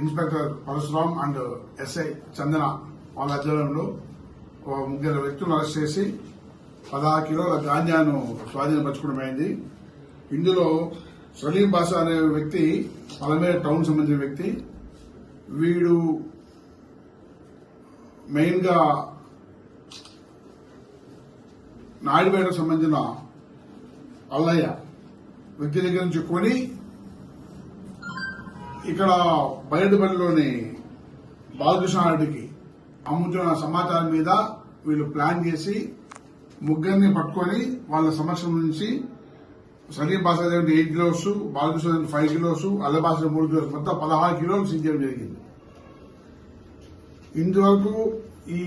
Inspector Parashuram and SI Chandana వాళ్ళ ఆధ్వర్యంలో ఒక ముగ్గురు వ్యక్తులను అరెస్ట్ చేసి పదహారు కిలోల గాంజాను స్వాధీనపరచుకోవడమైంది. అయింది ఇందులో సలీం బాషా అనే వ్యక్తి పలమేర టౌన్ సంబంధించిన వ్యక్తి వీడు మెయిన్గా నాయుడుపేటకు సంబంధించిన అల్లయ్య వ్యక్తి దగ్గర నుంచి కొని ఇక్కడ బయటపల్లిలోని బాలకృష్ణారెడ్డికి అమ్ముతున్న సమాచారం మీద వీళ్ళు ప్లాన్ చేసి ముగ్గురిని పట్టుకొని వాళ్ళ సమక్షం నుంచి సలీం బాసా దగ్గర ఎయిట్ కిలోస్ బాలకృష్ణ దగ్గర ఫైవ్ కిలోస్ అల్లబాస మూడు కిలోస్ మొత్తం పదహారు కిలోలు సీజ్ జరిగింది. ఇందువరకు ఈ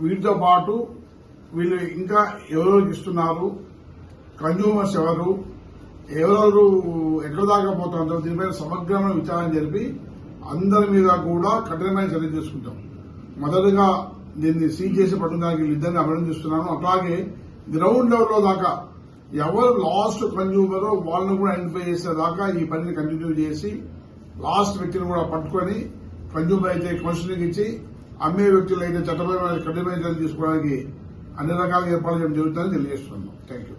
వీటితో పాటు వీళ్ళు ఇంకా ఎవరెవరికి ఇస్తున్నారు? కన్జ్యూమర్స్ ఎవరు? ఎవరెవరు ఎక్కడ దాకా పోతుందో దీనిపైన సమగ్రమైన విచారణ జరిపి అందరి మీద కూడా కఠినమైన చర్య తీసుకుంటాం. మొదటగా దీన్ని సీజ్ చేసి పట్టుకోవడానికి వీళ్ళిద్దరిని అభినందిస్తున్నాను. అట్లాగే గ్రౌండ్ లెవెల్లో దాకా ఎవరు లాస్ట్ కన్జ్యూమరో వాళ్ళని కూడా ఐడెంటిఫై చేసే దాకా ఈ పనిని కంటిన్యూ చేసి లాస్ట్ వ్యక్తిని కూడా పట్టుకొని కన్జ్యూమర్ అయితే కౌన్సిలింగ్ ఇచ్చి అమ్మే వ్యక్తులు అయితే చట్టపరమైన కఠినమైన చర్యలు తీసుకోవడానికి అన్ని రకాల ఏర్పాట్లు చేయడం జరుగుతుందని తెలియజేస్తున్నాను. Thank you